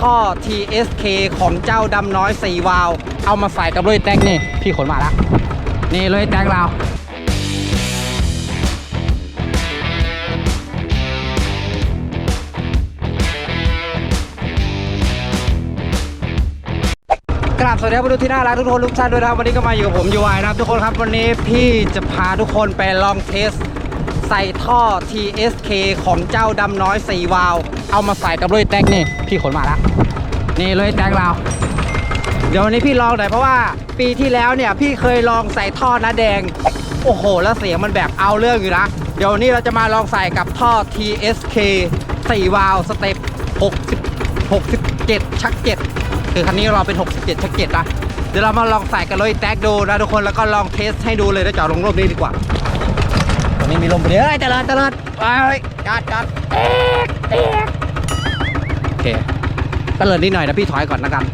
ท่อ TSK ของเจ้าดำน้อย4วาว เอามาใส่กับรถแท็กนี่ พี่ขนมาละนี่รถแท็กเรากราบสวัสดีครับผู้ดูที่น่ารักทุกคนทุกท่านด้วยนะครับวันนี้ก็มาอยู่กับผมยูไอนะครับทุกคนครับวันนี้พี่จะพาทุกคนไปลองเทส ใส่ท่อ TSK ของเจ้าดำน้อย4วาล์วเอามาใส่กับรถแท็กนี่ พี่ขนมาและนี่รถแท็กเรา เดี๋ยววันนี้พี่ลองหน่อยเพราะว่าปีที่แล้วเนี่ย พี่เคยลองใส่ท่อน้าแดง โอ้โห แล้วเสียงมันแบบเอาเรื่องอยู่นะ เดี๋ยววันนี้เราจะมาลองใส่กับท่อ TSK 4วาล์วสเต็ป60 67 ชัก 7 คือคันนี้เราเป็น 67 ชัก7นะเดี๋ยวเรามาลองใส่กับรถแท็กดูนะทุกคนแล้วก็ลองเทสให้ดูเลยแล้วจอดลงรูปนี้ดีกว่า มีลมพอดีเอ้ยเจริญเจริญไปจอดจอดเอ๊ะเอ๊ะโอเคเจริญนิดหน่อยนะพี่ถอยก่อนนะกัน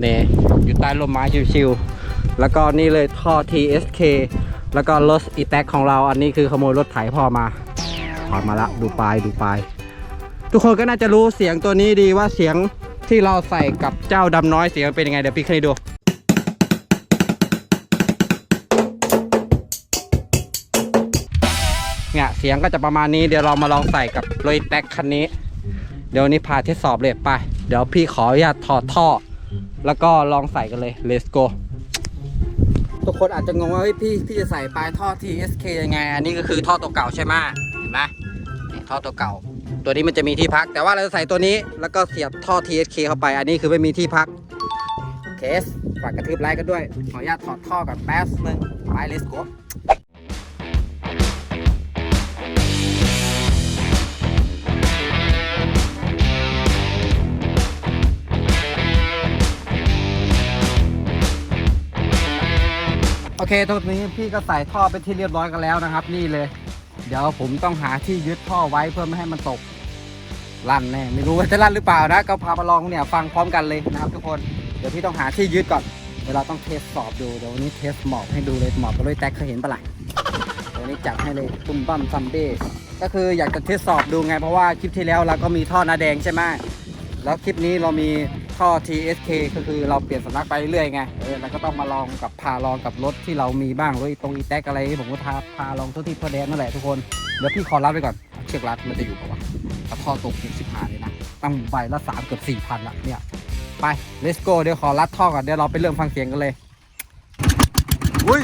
เนี่ยอยู่ใต้ร่มไม้ชิวๆแล้วก็นี่เลยท่อ TSK แล้วก็รถอีแท็กของเราอันนี้คือขโมยรถไถพ่อมาถอดมาละดูปลายดูปลายทุกคนก็น่าจะรู้เสียงตัวนี้ดีว่าเสียงที่เราใส่กับเจ้าดำน้อยเสียงเป็นยังไงเดี๋ยวพี่ขึ้นให้ดู เนี่ยเสียงก็จะประมาณนี้เดี๋ยวเรามาลองใส่กับรถแท็กคันนี้ เดี๋ยวนี้พาทดสอบเลยไป เดี๋ยวพี่ขออนุญาตถอดท่อ แล้วก็ลองใส่กันเลย let's go ทุกคนอาจจะงงว่าเฮ้ยพี่พี่จะใส่ปลายท่อ TSK ยังไง อันนี้ก็คือท่อตัวเก่าใช่ไหมเห็นไหมนี่ท่อตัวเก่า ตัวนี้มันจะมีที่พัก แต่ว่าเราจะใส่ตัวนี้แล้วก็เสียบท่อ TSK เข้าไป อันนี้คือไม่มีที่พักเคสฝากกระทืบไลค์กันด้วย ขออนุญาตถอดท่อก่อนแป๊บนึงไป let's go เคตรงนี้พี่ก็ใส่ท่อเป็นที่เรียบร้อยกันแล้วนะครับ นี่เลย เดี๋ยวผมต้องหาที่ยึดท่อไว้เพื่อไม่ให้มันตกลั่นแน่ไม่รู้ว่าจะลั่นหรือเปล่านะก็พามาลองเนี่ยฟังพร้อมกันเลยนะครับทุกคนเดี๋ยวพี่ต้องหาที่ยึดก่อนเดี๋ยวเราต้องเทสสอบดูเดี๋ยววันนี้เทสหมอบให้ดูเลยหมอบไปด้วยแท็กเคยเห็นปะล่ะวันนี้จัดให้เลยตุ้มบั้มซัมเบ้ก็คืออยากจะเทสสอบดูไงเพราะว่าคลิปที่แล้วเราก็มีท่อหน้าแดงใช่ไหมแล้วคลิปนี้เรามี ท่อ TSK ก็คือเราเปลี่ยนสำนักไปเรื่อยไงเออเราก็ต้องมาลองกับพาลองกับรถที่เรามีบ้างรถตรงอีแท็กอะไรผมก็พาพาลองทุกที่เพื่อแดนนั่นแหละทุกคนเดี๋ยวพี่ขอรับไปก่อนเชือกรัดมันจะอยู่ปะวะถ้าท่อตกสิบสิบหาเลยนะตั้งใบละสามเกือบสี่พันละเนี่ยไป let's go เดี๋ยวขอรัดท่อก่อนเดี๋ยวเราไปเริ่มฟังเสียงกันเลยอุ้ย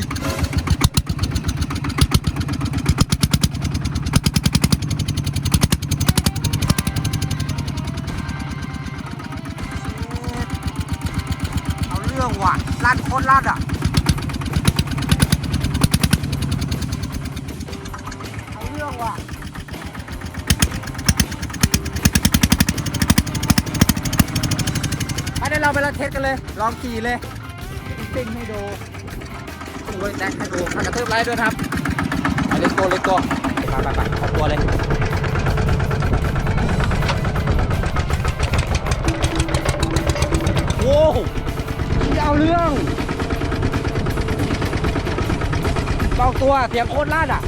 รื่องว่ะลั่นโคตรลั่นอะเอาเรื่องว่ะไปเดี๋ยวเราไปลองเทสกันเลย ลองขี่เลยซิ่งให้ดูซิ่งรถแท็กให้ดูกระทืบไลค์ด้วยครับไปเลโก้เลโก้ไปไปไปขอตัว ตัวเสียงโคตรลั่นอะ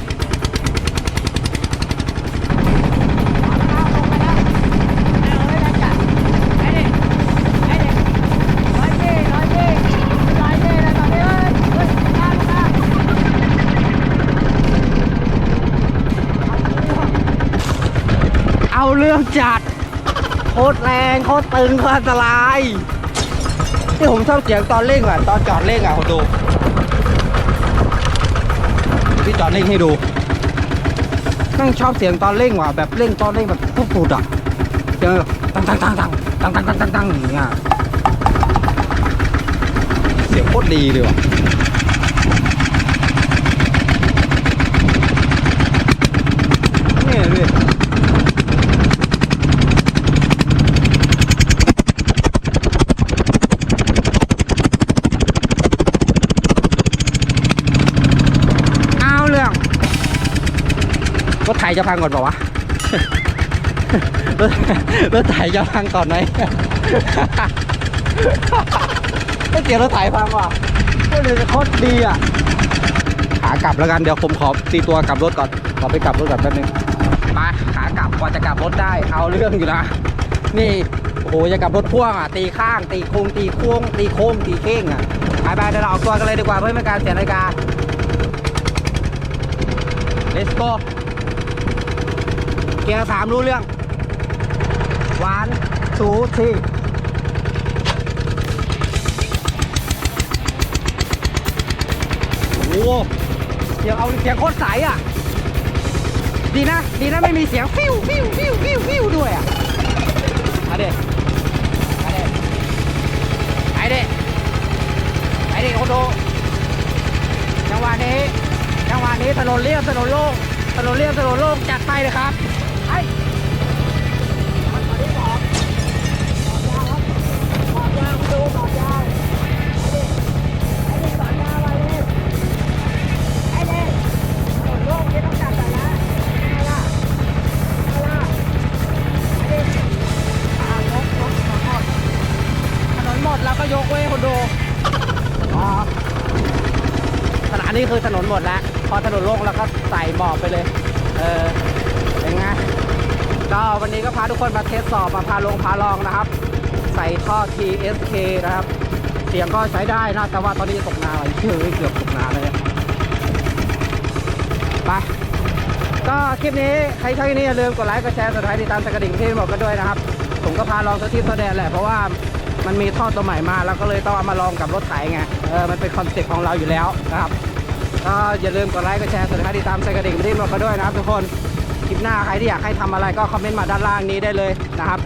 เอาเรื่องจัด โคตรแรงโคตรตึงโคตรอันตรายที่ผมชอบเสียงตอนเร่งอะ ตอนจอดเร่งอะผมดู พี่จอดเร่งให้ดูนั่งชอบเสียงตอนเร่งว่ะแบบเร่งตอนเร่งแบบปุ๊บปุดอะเจอตังตังตังตังตังตังตังตังตังอย่างเงี้ยเสียงโคตรดีเลยว่ะเนี่ยเลย เอาเรื่อง รถไถจะพังก่อนเปล่าวะรถรถไถจะพังก่อนไหมไม่เกี่ยวรถไถพังว่ะโคตรเลยโคตรดีอะขากลับแล้วกันเดี๋ยวผมขอตีตัวกลับรถก่อนขอไปกลับรถก่อนแป๊บนึงมาขากลับกว่าจะกลับรถได้เอาเรื่องอยู่นะนี่โอ้โหจะกับรถพ่วงอะตีข้าง ตีโค้งตีโค้งตีโค้งตีเค้งอะไปไปเดี๋ยวเราออกตัวกันเลยดีกว่าเพื่อไม่ให้การเสียนาฬิกา let's go เกียร์สามรู้เรื่องหวานสูทีโอ้เสียงเอาเสียงโคตรใสอะ ดีนะ ดีนะไม่มีเสียงฟิวฟิวฟิวฟิวฟิวด้วยอะมาเด็มาเด็ไปเด็ไปเด็โคโดจังหวะนี้จังหวะนี้ถนนเรียบถนนโล่งถนนเรียบถนนโล่งจัดไปเลยครับ คนดูอ๋อขณะนี้คือถนนหมดแล้ว พอถนนโล่งแล้วก็ใส่หมอบไปเลย เออเป็นไงก็วันนี้ก็พาทุกคนมาเทสสอบมาพาลงพาลองนะครับ ใส่ท่อ TSK นะครับ เสียงก็ใช้ได้นะ แต่ว่าตอนนี้ตกนาอะไรเชื่อเกือบตกนาเลยไปก็คลิปนี้ใครใช้นี้อย่าลืมกดไลค์กดแชร์สุดท้ายติดตามสกกระดิ่งที่บอกกันด้วยนะครับ ผมก็พาลองสทิปตัวแดนแหละเพราะว่า มันมีท่อตัวใหม่มาแล้วก็เลยต้องเอามาลองกับรถไถไงเออมันเป็นคอนเซ็ปต์ของเราอยู่แล้วนะครับก็อย่าลืมกดไลค์กดแชร์สุดท้ายติดตามสกกระดิ่งที่บอกกันด้วยนะครับทุกคนคลิปหน้าใครที่อยากให้ทำอะไรก็คอมเมนต์มาด้านล่างนี้ได้เลยนะครับ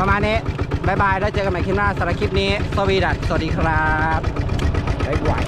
ประมาณนี้บายบายแล้วเจอกันใหม่คลิปหน้าสำหรับคลิปนี้สวีดัสสวัสดีครับบ๊ายบาย